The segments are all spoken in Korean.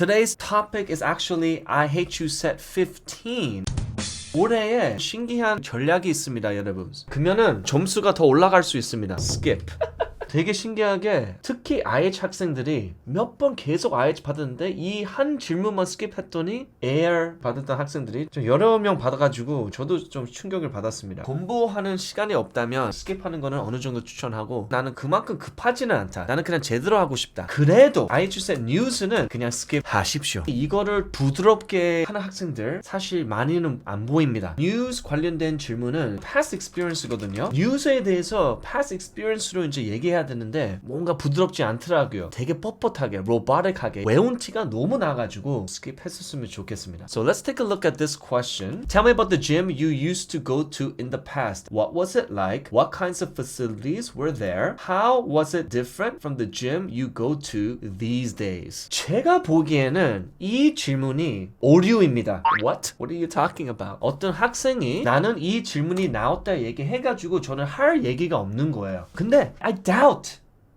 Today's topic is actually I hate you set 15. 올해에 신기한 전략이 있습니다, 여러분. 그러면은 점수가 더 올라갈 수 있습니다. skip. 되게 신기하게 특히 IH 학생들이 몇 번 계속 IH 받았는데 이 한 질문만 스킵했더니 AR 받았던 학생들이 좀 여러 명 받아가지고 저도 좀 충격을 받았습니다. 공부하는 시간이 없다면 스킵하는 거는 어느 정도 추천하고 나는 그만큼 급하지는 않다. 나는 그냥 제대로 하고 싶다. 그래도 IHset 뉴스는 그냥 스킵하십시오. 이거를 부드럽게 하는 학생들 사실 많이는 안 보입니다. 뉴스 관련된 질문은 past experience거든요. 뉴스에 대해서 past experience로 이제 얘기해야 되는데 뭔가 부드럽지 않더라고요. 되게 뻣뻣하게, 로바릭하게 외운 티가 너무 나가지고 스킵했었으면 좋겠습니다. So let's take a look at this question. Tell me about the gym you used to go to in the past. What was it like? What kinds of facilities were there? How was it different from the gym you go to these days? 제가 보기에는 이 질문이 오류입니다. What? What are you talking about? 어떤 학생이 나는 이 질문이 나왔다 얘기해가지고 저는 할 얘기가 없는 거예요. 근데 I doubt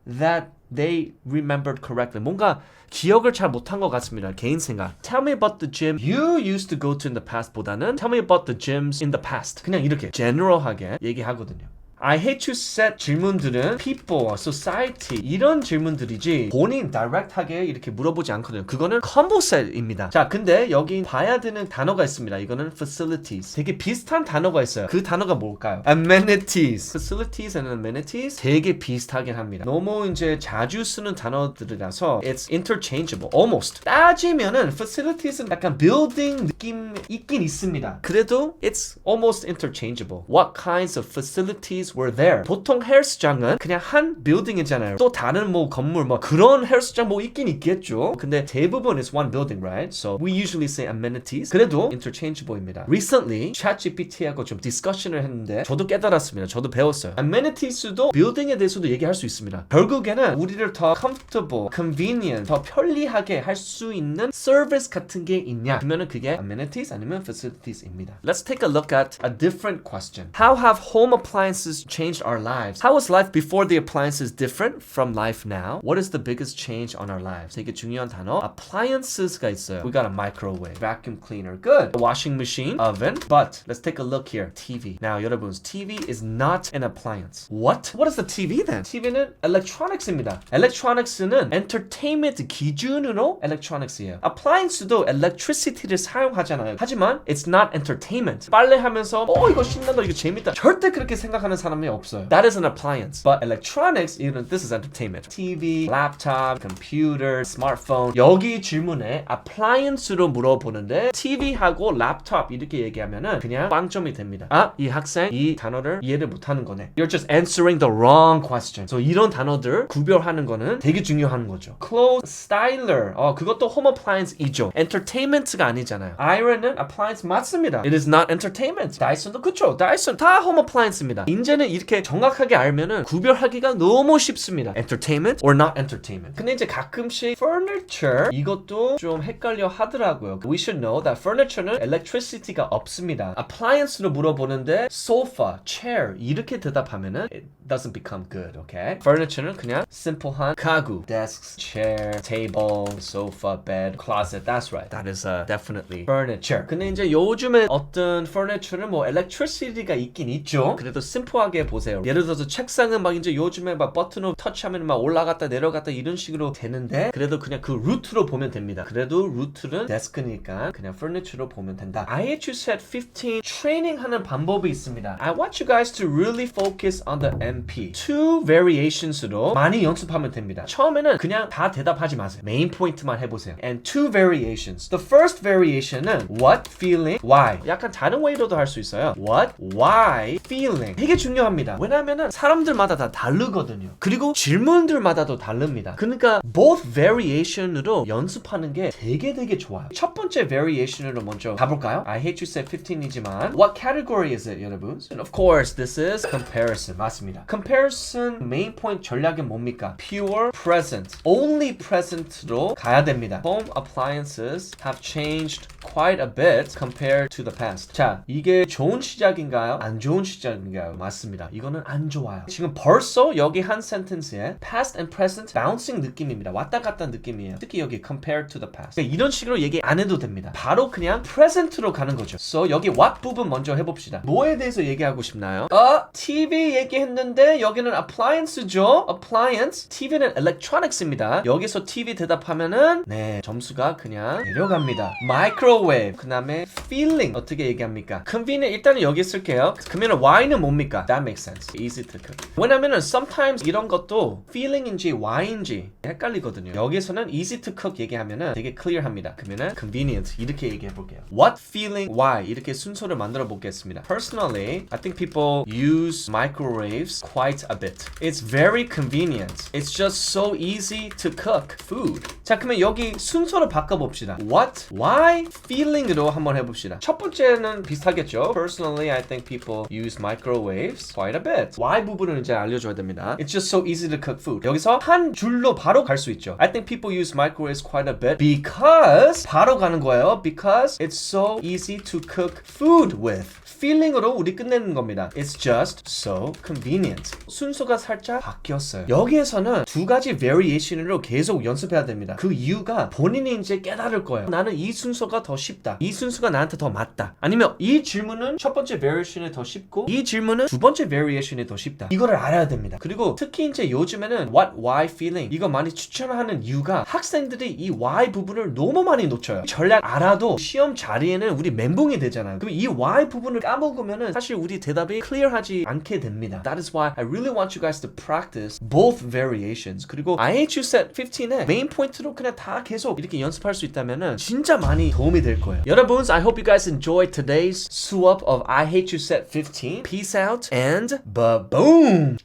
that they remembered correctly. 뭔가 기억을 잘 못한 것 같습니다. 개인 생각. Tell me about the gym you used to go to in the past 보다는 Tell me about the gyms in the past. 그냥 이렇게 general하게 얘기하거든요. I hate you set 질문들은 people, society 이런 질문들이지 본인 direct하게 이렇게 물어보지 않거든요. 그거는 combo set입니다. 자, 근데 여기 봐야 되는 단어가 있습니다. 이거는 facilities. 되게 비슷한 단어가 있어요. 그 단어가 뭘까요? amenities. facilities and amenities 되게 비슷하긴 합니다. 너무 이제 자주 쓰는 단어들이라서 it's interchangeable. almost. 따지면은 facilities은 약간 building 느낌 있긴 있습니다. 그래도 it's almost interchangeable. What kinds of facilities were there? 보통 헬스장은 그냥 한 빌딩이잖아요. 또 다른 뭐 건물 뭐 그런 헬스장 뭐 있긴 있겠죠. 근데 대부분 is one building, right? So we usually say amenities. 그래도 interchangeable입니다. Recently ChatGPT하고 좀 디스커션을 했는데 저도 깨달았습니다. 저도 배웠어요. Amenities도 빌딩에 대해서도 얘기할 수 있습니다. 결국에는 우리를 더 comfortable, convenient, 더 편리하게 할 수 있는 서비스 같은 게 있냐? 그러면은 그게 amenities 아니면 facilities입니다. Let's take a look at a different question. How have home appliances changed our lives? How was life before the appliances different from life now? What is the biggest change on our lives? 되게 중요한 단어 appliances가 있어요. We got a microwave, vacuum cleaner, good. A washing machine, oven. But let's take a look here. TV. Now 여러분, TV is not an appliance. What? What is the TV then? TV는 electronics입니다. electronics는 entertainment 기준으로 electronics이에요. appliance도 electricity를 사용하잖아요. 하지만 it's not entertainment. 빨래하면서 어 이거 신난다 이거 재밌다. 절대 그렇게 생각하는 사람이 없어요. That is an appliance. But electronics, 이런 this is entertainment. TV, laptop, computer, smartphone. 여기 질문에 appliance로 물어보는데 TV하고 laptop 이렇게 얘기하면은 그냥 빵점이 됩니다. 아, 이 학생 이 단어를 이해를 못하는 거네. You're just answering the wrong question. So 이런 단어들 구별하는 거는 되게 중요한 거죠. Clothes styler. 어, 그것도 home appliance이죠. entertainment가 아니잖아요. iron은 appliance 맞습니다. It is not entertainment. 다이슨도 그쵸. 다이슨 다 home appliance입니다. 이제 는 이렇게 정확하게 알면은 구별하기가 너무 쉽습니다. entertainment or not entertainment. 근데 이제 가끔씩 furniture 이것도 좀 헷갈려 하더라고요. We should know that furniture는 electricity가 없습니다. appliance로 물어보는데 sofa, chair 이렇게 대답하면은 it doesn't become good, okay? furniture는 그냥 simple한 가구, desks, chair, table, sofa, bed, closet. That's right. That is uh, definitely furniture. 근데 이제 요즘에 어떤 furniture는 뭐 electricity가 있긴 있죠. 그래도 심플하게 보세요. 예를 들어서 책상은 막 이제 요즘에 막 버튼으로 터치하면 막 올라갔다 내려갔다 이런 식으로 되는데 그래도 그냥 그 루트로 보면 됩니다. 그래도 루트는 데스크니까 그냥 furniture로 보면 된다. IHU set 15 트레이닝 하는 방법이 있습니다. I want you guys to really focus on the MP. Two variations로 많이 연습하면 됩니다. 처음에는 그냥 다 대답하지 마세요. 메인 포인트만 해보세요. And two variations. The first variation은 what, feeling, why. 약간 다른 way로도 할 수 있어요. What, why, feeling. 되게 중요 합니다. 왜냐면은 사람들마다 다 다르거든요. 그리고 질문들마다도 다릅니다. 그러니까 both variation으로 연습하는 게 되게 되게 좋아요. 첫 번째 variation으로 먼저 가볼까요? I hate you said 15이지만 what category is it, 여러분? And of course, this is comparison. 맞습니다. comparison main point 전략은 뭡니까? pure present. only present로 가야 됩니다. home appliances have changed quite a bit compared to the past. 자, 이게 좋은 시작인가요? 안 좋은 시작인가요? 맞습니다. 맞습니다. 이거는 안 좋아요. 지금 벌써 여기 한 sentence에 past and present bouncing 느낌입니다. 왔다 갔다 느낌이에요. 특히 여기 compared to the past. 그러니까 이런 식으로 얘기 안 해도 됩니다. 바로 그냥 present로 가는 거죠. So 여기 what 부분 먼저 해봅시다. 뭐에 대해서 얘기하고 싶나요? 어, TV 얘기했는데 여기는 appliance죠. appliance. TV는 electronics입니다. 여기서 TV 대답하면은 네 점수가 그냥 내려갑니다. microwave. 그 다음에 feeling 어떻게 얘기합니까? convenient 일단은 여기 쓸게요. 그러면 why는 뭡니까? That makes sense. Easy to cook. 왜냐면은 sometimes 이런 것도 feeling인지 why인지 헷갈리거든요. 여기서는 easy to cook 얘기하면은 되게 clear합니다. 그러면은 convenient 이렇게 얘기해 볼게요. What feeling why 이렇게 순서를 만들어 보겠습니다. Personally, I think people use microwaves quite a bit. It's very convenient. It's just so easy to cook food. 자, 그러면 여기 순서를 바꿔 봅시다. What, why, feeling으로 한번 해 봅시다. 첫 번째는 비슷하겠죠. Personally, I think people use microwaves quite a bit. Why 부분을 이제 알려줘야 됩니다. It's just so easy to cook food. 여기서 한 줄로 바로 갈 수 있죠. I think people use microwaves quite a bit because 바로 가는 거예요. Because it's so easy to cook food with. feeling으로 우리 끝내는 겁니다. It's just so convenient. 순서가 살짝 바뀌었어요. 여기에서는 두 가지 variation으로 계속 연습해야 됩니다. 그 이유가 본인이 이제 깨달을 거예요. 나는 이 순서가 더 쉽다. 이 순서가 나한테 더 맞다. 아니면 이 질문은 첫 번째 variation이 더 쉽고 이 질문은 두 번째 variation이 더 쉽다. 이거를 알아야 됩니다. 그리고 특히 이제 요즘에는 what, why, feeling 이거 많이 추천하는 이유가 학생들이 이 why 부분을 너무 많이 놓쳐요. 전략 알아도 시험 자리에는 우리 멘붕이 되잖아요. 그럼 이 why 부분을 까먹으면은 사실 우리 대답이 클리어하지 않게 됩니다. That is why I really want you guys to practice both variations. 그리고 I hate you set 15에 메인 포인트로 그냥 다 계속 이렇게 연습할 수 있다면은 진짜 많이 도움이 될 거예요. 여러분, I hope you guys enjoyed today's 수업 of I hate you set 15. Peace out and ba-boom!